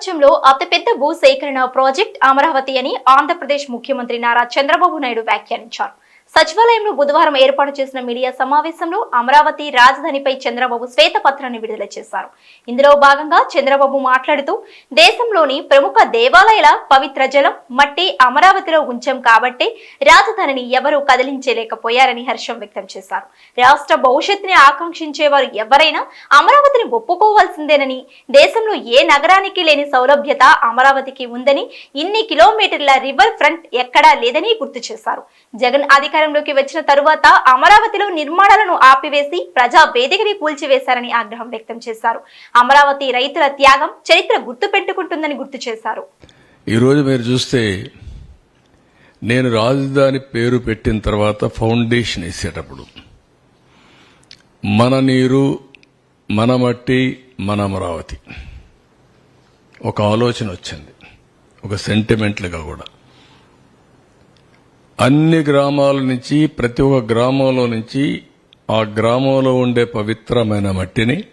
ప్రపంచంలో అతిపెద్ద భూ సేకరణ ప్రాజెక్ట్ అమరావతి అని ఆంధ్రప్రదేశ్ ముఖ్యమంత్రి నారా చంద్రబాబు నాయుడు వ్యాఖ్యానించారు. సచివాలయంలో బుధవారం ఏర్పాటు చేసిన మీడియా సమావేశంలో అమరావతి రాజధానిపై చంద్రబాబు శ్వేతపత్రాన్ని విడుదల చేశారు. ఇందులో భాగంగా చంద్రబాబు మాట్లాడుతూ దేశంలోని ప్రముఖ దేవాలయాల పవిత్ర జలం మట్టి అమరావతిలో ఉంచాం కాబట్టి రాజధానిని ఎవరూ కదిలించలేకపోయారని హర్షం వ్యక్తం చేశారు. రాష్ట్ర భవిష్యత్తుని ఆకాంక్షించేవారు ఎవరైనా అమరావతిని ఒప్పుకోవాల్సిందేనని దేశంలో ఏ నగరానికి లేని సౌలభ్యత అమరావతికి ఉందని ఇన్ని కిలోమీటర్ల రివర్ ఫ్రంట్ ఎక్కడా లేదని గుర్తు చేశారు. జగన్ అధికారం అధికారంలోకి వచ్చిన తరువాత అమరావతిలో నిర్మాణాలను ఆపివేసి ప్రజా వేదికని కూల్చివేశారని ఆగ్రహం వ్యక్తం చేశారు. అమరావతి రైతుల త్యాగం చరిత్ర గుర్తు పెట్టుకుంటుందని గుర్తు చేశారు. ఈరోజు మీరు చూస్తే నేను రాజధాని పేరు పెట్టిన తర్వాత ఫౌండేషన్ వేసేటప్పుడు మన నీరు మన మట్టి మన అమరావతి. ఒక ఆలోచన వచ్చింది. ఒక సెంటిమెంట్లుగా కూడా. అన్ని గ్రామాల నుంచి ప్రతి ఒక్క గ్రామంలో నుంచి ఆ గ్రామంలో ఉండే పవిత్రమైన మట్టిని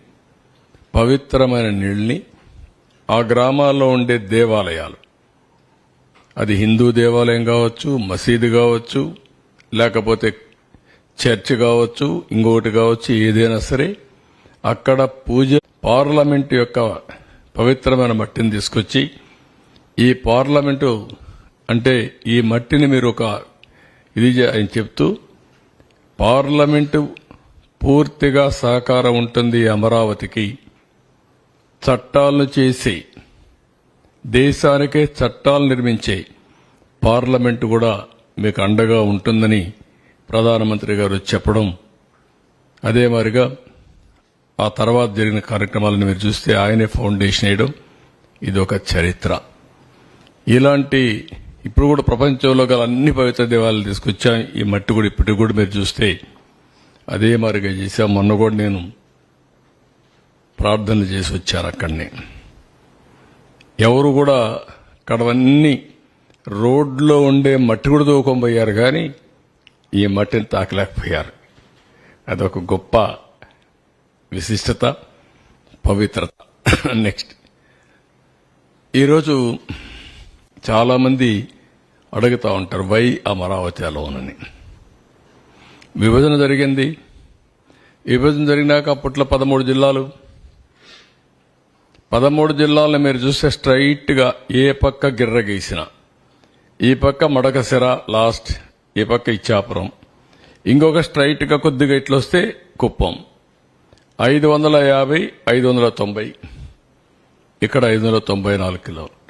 పవిత్రమైన నీళ్ళని ఆ గ్రామాల్లో ఉండే దేవాలయాలు. అది హిందూ దేవాలయం కావచ్చు మసీదు కావచ్చు లేకపోతే చర్చ్ కావచ్చు ఇంకొకటి కావచ్చు ఏదైనా సరే అక్కడ పూజ పార్లమెంట్ యొక్క పవిత్రమైన మట్టిని తీసుకొచ్చి ఈ పార్లమెంటు అంటే ఈ మట్టిని మీరు ఒక ఇది ఆయన చెప్తూ పార్లమెంటు పూర్తిగా సహకారం ఉంటుంది అమరావతికి. చట్టాలను చేసి దేశానికే చట్టాలు నిర్మించే పార్లమెంటు కూడా మీకు అండగా ఉంటుందని ప్రధానమంత్రి గారు చెప్పడం. అదే మాదిరిగా ఆ తర్వాత జరిగిన కార్యక్రమాలను మీరు చూస్తే ఆయనే ఫౌండేషన్ వేయడం. ఇది ఒక చరిత్ర. ఇలాంటి ఇప్పుడు కూడా ప్రపంచంలో గల అన్ని పవిత్ర దేవాలయాలు తీసుకొచ్చాం ఈ మట్టి కూడా ఇప్పటికి కూడా మీరు చూస్తే అదే మారిగా చేశాం. మొన్న కూడా నేను ప్రార్థనలు చేసి వచ్చారు అక్కడనే. ఎవరు కూడా అక్కడవన్నీ రోడ్లో ఉండే మట్టి కూడా తోకొనిపోయారు కానీ ఈ మట్టిని తాకలేకపోయారు. అదొక గొప్ప విశిష్టత పవిత్రత. నెక్స్ట్ ఈరోజు చాలామంది అడుగుతూ ఉంటారు వై అమరావతి అలోనని విభజన జరిగింది. విభజన జరిగినాక అప్పట్లో పదమూడు జిల్లాలు. పదమూడు జిల్లాలను మీరు చూస్తే స్ట్రైట్గా ఏ పక్క గిర్ర గీసిన ఈ పక్క మడకసిర లాస్ట్ ఈ పక్క ఇచ్చాపురం. ఇంకొక స్ట్రైట్గా కొద్దిగా ఇట్లా వస్తే కుప్పం. ఐదు వందల యాభై ఐదు వందల తొంభై. ఇక్కడ ఐదు వందల తొంభై నాలుగు కిలోలు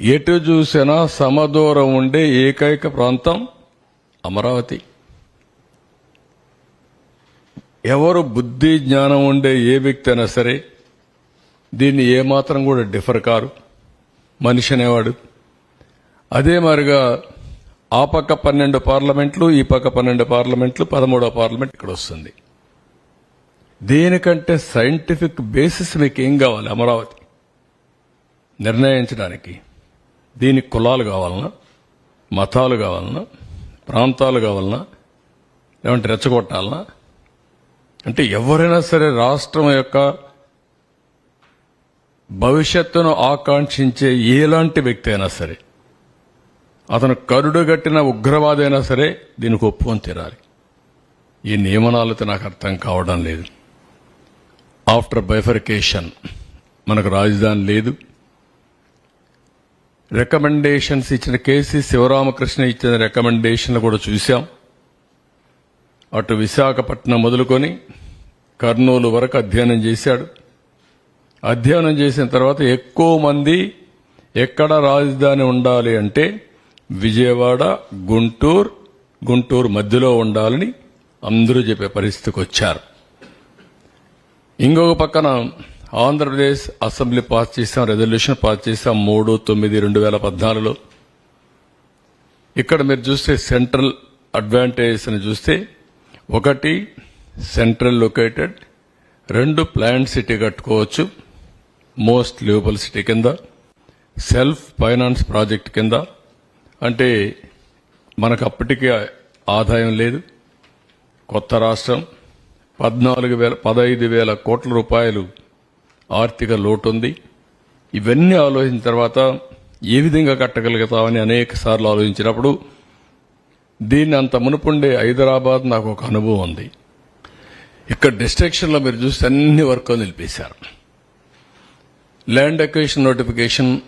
ఎటు చూసినా సమదూరం ఉండే ఏకైక ప్రాంతం అమరావతి. ఎవరు బుద్ధి జ్ఞానం ఉండే ఏ వ్యక్తి అయినా సరే దీన్ని ఏమాత్రం కూడా డిఫర్ కారు. మనిషి అనేవాడు. అదే మరిగా ఆ పక్క పన్నెండు పార్లమెంట్లు ఈ పక్క పన్నెండు పార్లమెంట్లు పదమూడో పార్లమెంట్ ఇక్కడ వస్తుంది. దేనికంటే సైంటిఫిక్ బేసిస్ మీకు ఏం కావాలి అమరావతి? నిర్ణయించడానికి. దీనికి కులాలు కావాలన్నా మతాలు కావాలన్నా ప్రాంతాలు కావాలన్నా లేవంటే రెచ్చగొట్టాలన్నా అంటే ఎవరైనా సరే రాష్ట్రం యొక్క భవిష్యత్తును ఆకాంక్షించే ఎలాంటి వ్యక్తి అయినా సరే అతను కరుడుగట్టిన ఉగ్రవాది అయినా సరే దీనికి ఒప్పుకొని తీరాలి. ఈ నియమనాలతో నాకు అర్థం కావడం లేదు. ఆఫ్టర్ బైఫర్కేషన్ మనకు రాజధాని లేదు. రికమెండేషన్స్ ఇచ్చిన కేసీ శివరామకృష్ణ ఇచ్చిన రికమెండేషన్లు కూడా చూశాం. అటు విశాఖపట్నం మొదలుకొని కర్నూలు వరకు అధ్యయనం చేశాడు. అధ్యయనం చేసిన తర్వాత ఎక్కువ మంది ఎక్కడ రాజధాని ఉండాలి అంటే విజయవాడ గుంటూరు గుంటూరు మధ్యలో ఉండాలని అందరూ చెప్పే పరిస్థితికి వచ్చారు. ఇంకొక పక్కన ఆంధ్రప్రదేశ్ అసెంబ్లీ పాస్ చేసాం రెజల్యూషన్ పాస్ చేసాం మూడు తొమ్మిది రెండు వేల పద్నాలుగులో. ఇక్కడ మీరు చూస్తే సెంట్రల్ అడ్వాంటేజెస్ అని చూస్తే ఒకటి సెంట్రల్ లొకేటెడ్ రెండు ప్లాంట్ సిటీ కట్టుకోవచ్చు మోస్ట్ లివబుల్ సిటీ కింద సెల్ఫ్ ఫైనాన్స్ ప్రాజెక్ట్ కింద. అంటే మనకు అప్పటికే ఆదాయం లేదు కొత్త రాష్ట్రం పద్నాలుగు వేల పదహైదు వేల కోట్ల రూపాయలు ఆర్థిక లోటు ఉంది ఇవన్నీ ఆలోచించిన తర్వాత ఏ విధంగా కట్టగలుగుతామని అనేక సార్లు ఆలోచించినప్పుడు దీన్ని అంత మునుపుండే హైదరాబాద్ నాకు ఒక అనుభవం ఉంది. ఇక్కడ డిస్ట్రక్షన్లో మీరు చూస్తే అన్ని వర్క్ నిలిపేశారు. ల్యాండ్ అక్వేషన్ నోటిఫికేషన్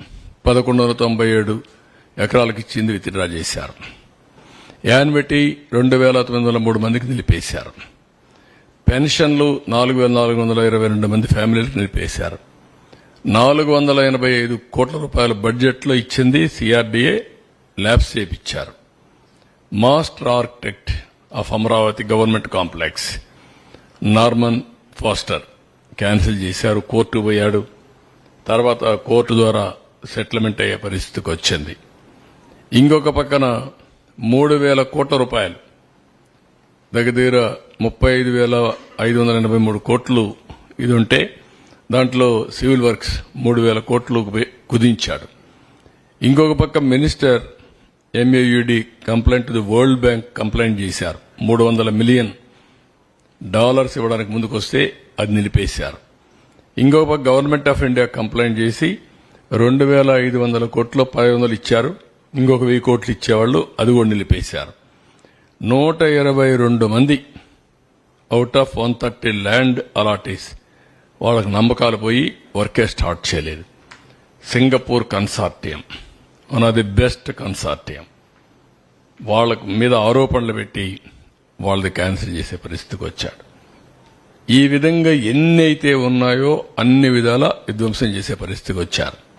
పదకొండు వందల తొంభై ఏడు ఎకరాలకు ఇచ్చింది విత్డ్రా చేశారు. యాన్విటీ రెండు వేల తొమ్మిది వందల మూడు మందికి నిలిపేశారు. పెన్షన్లు నాలుగు వేల నాలుగు వందల ఇరవై రెండు మంది ఫ్యామిలీలకు నిలిపేశారు. నాలుగు వందల ఎనభై ఐదు కోట్ల రూపాయల బడ్జెట్లో ఇచ్చింది సిఆర్డీఏ ల్యాబ్స్ చేపించారు. Master architect of Amaravati government complex. Norman Foster cancel చేశారు కోర్టు పోయాడు. తర్వాత కోర్టు ద్వారా సెటిల్మెంట్ అయ్యే పరిస్థితికి వచ్చింది. ఇంకొక పక్కన మూడు వేల కోట్ల రూపాయలు దగ్గర దగ్గర ముప్పై ఐదు వేల ఐదు వందల ఎనభై మూడు కోట్లు ఇది ఉంటే దాంట్లో సివిల్ వర్క్స్ మూడు వేల కోట్లు కుదించాడు ఇంకొక పక్క minister MAUD complaint the World Bank complaint చేశారు. మూడు వందల మిలియన్ డాలర్స్ ఇవ్వడానికి ముందుకొస్తే అది నిలిపేశారు. ఇంకొక పక్క గవర్నమెంట్ ఆఫ్ ఇండియా కంప్లైంట్ చేసి రెండు వేల ఐదు వందల కోట్లు పది వందలు ఇచ్చారు. ఇంకొక వెయ్యి కోట్లు ఇచ్చేవాళ్ళు అది కూడా నిలిపేశారు. నూట ఇరవై రెండు మంది out of one thirty land allottees వాళ్ళకి నమ్మకాలు పోయి వర్కే స్టార్ట్ చేయలేదు. Singapore consortium one of the best consortium వాళ్ళ మీద ఆరోపణలు పెట్టి వాళ్ళది క్యాన్సిల్ చేసే పరిస్థితికి వచ్చాడు. ఈ విధంగా ఎన్ని అయితే ఉన్నాయో అన్ని విధాల విధ్వంసం చేసే పరిస్థితికి వచ్చారు.